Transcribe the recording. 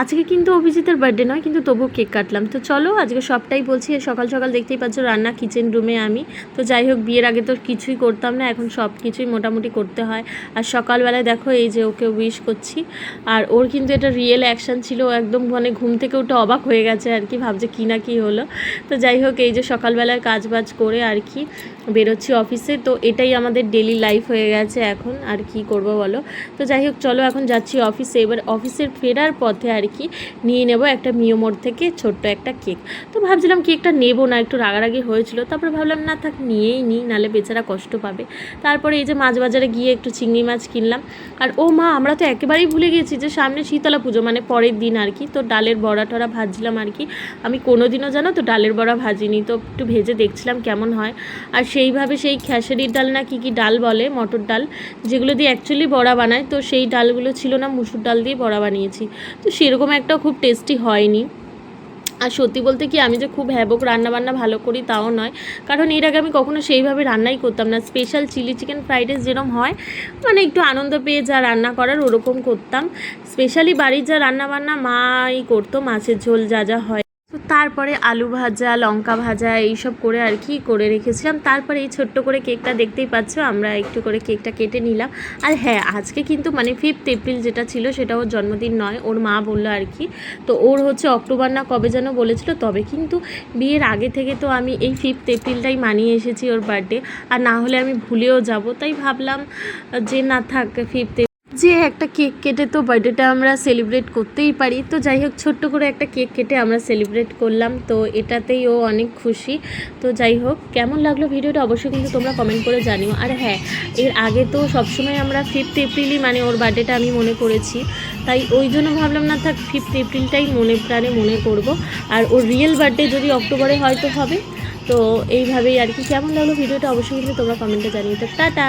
আজকে কিন্তু অভিজিতের বার্থডে নয়, কিন্তু তবুও কেক কাটলাম। তো চলো, আজকে সবটাই বলছি সকাল সকাল দেখতেই পাচ্ছ রান্না কিচেন রুমে আমি। তো যাই হোক, বিয়ের আগে তো কিছুই করতাম না, এখন সব কিছুই মোটামুটি করতে হয়। আর সকালবেলায় দেখো, এই যে ওকে উইশ করছি। আর ওর কিন্তু এটা রিয়েল অ্যাকশন ছিল একদম মানে ঘুম থেকে উঠে অবাক হয়ে গেছে আর কি, ভাবছে কী না কী হলো। তো যাই হোক, এই যে সকালবেলায় কাজ বাজ করে আর কি বেরোচ্ছি অফিসে তো এটাই আমাদের ডেলি লাইফ হয়ে গেছে এখন, আর কি করব বলো? তো যাই হোক, চলো এখন যাচ্ছি অফিসে এবার অফিসের ফেরার পথে আর কি নিয়ে নেব একটা মিও মোড় থেকে ছোট্ট একটা কেক। তো ভাবছিলাম কেকটা নেব না, একটু রাগারাগি হয়েছিল। তারপরে ভাবলাম, না থাক, নিয়েই নিই নালে বেচারা কষ্ট পাবে। তারপরে এই যে মাছ বাজারে গিয়ে একটু চিংড়ি মাছ কিনলাম। আর ও মা, আমরা তো একেবারেই ভুলে গেছি যে সামনে শীতলা পুজো মানে পরের দিন আর কি তো ডালের বড়া টড়া ভাজছিলাম আর কি আমি কোনো দিনও জানো তো ডালের বড়া ভাজিনি, তো একটু ভেজে দেখছিলাম কেমন হয়। আর সেইভাবে সেই খেসারির ডাল না কি কি ডাল বলে, মটর ডাল, যেগুলো দিয়ে অ্যাকচুয়ালি বড়া বানায়, তো সেই ডালগুলো ছিল না, মুসুর ডাল দিয়ে বড়া বানিয়েছি। তো সেরকম একটা খুব টেস্টি হয়নি। আর সত্যি বলতে কি, আমি যে খুব হ্যাবক রান্নাবান্না ভালো করি তাও নয়। কারণ এর আগে আমি কখনো সেইভাবে রান্নাই করতাম না। Special chilli chicken fried rice যেরকম হয় মানে একটু আনন্দ পেয়ে যা রান্না করার ওরকম করতাম। স্পেশালি বাড়ির যা রান্নাবান্না, মাই করতো, মাছের ঝোল যা যা হয়। তারপরে আলু ভাজা, লঙ্কা ভাজা এইসব করে আর কি করে রেখেছিলাম। তারপরে এই ছোট্ট করে কেকটা দেখতেই পাচ্ছ, আমরা একটু করে কেকটা কেটে নিলাম। আর হ্যাঁ আজকে কিন্তু মানে ফিফথ এপ্রিল যেটা ছিল সেটা ওর জন্মদিন নয়, ওর মা বলল আর কি। তো ওর হচ্ছে অক্টোবর না কবে যেন বলেছিল, তবে কিন্তু বিয়ের আগে থেকে তো আমি এই ফিফথ এপ্রিলটাই মানিয়ে এসেছি ওর বার্থডে আর না হলে আমি ভুলেও যাব, তাই ভাবলাম যে না থাক ফিফথ যে একটা কেক কেটে তো বার্থডেটা আমরা সেলিব্রেট করতেই পারি। তো যাই হোক, ছোট্ট করে একটা কেক কেটে আমরা সেলিব্রেট করলাম। তো এটাতেই ও অনেক খুশি। তো যাই হোক, কেমন লাগল ভিডিওটা অবশ্যই কিন্তু তোমরা কমেন্ট করে জানিও। আর হ্যাঁ এর আগে তো সবসময় আমরা ফিফথ এপ্রিলই মানে ওর বার্থডেটা আমি মনে করেছি। তাই ওই জন্য ভাবলাম, না থাক ফিফথ এপ্রিলটাই মনে প্রাণে মনে করব। আর ওর রিয়েল বার্থডে যদি অক্টোবরে হয়তো হবে। তো এইভাবেই আর কি। কেমন লাগল ভিডিওটা অবশ্যই কিন্তু তোমরা কমেন্টে জানিও। তো টাটা!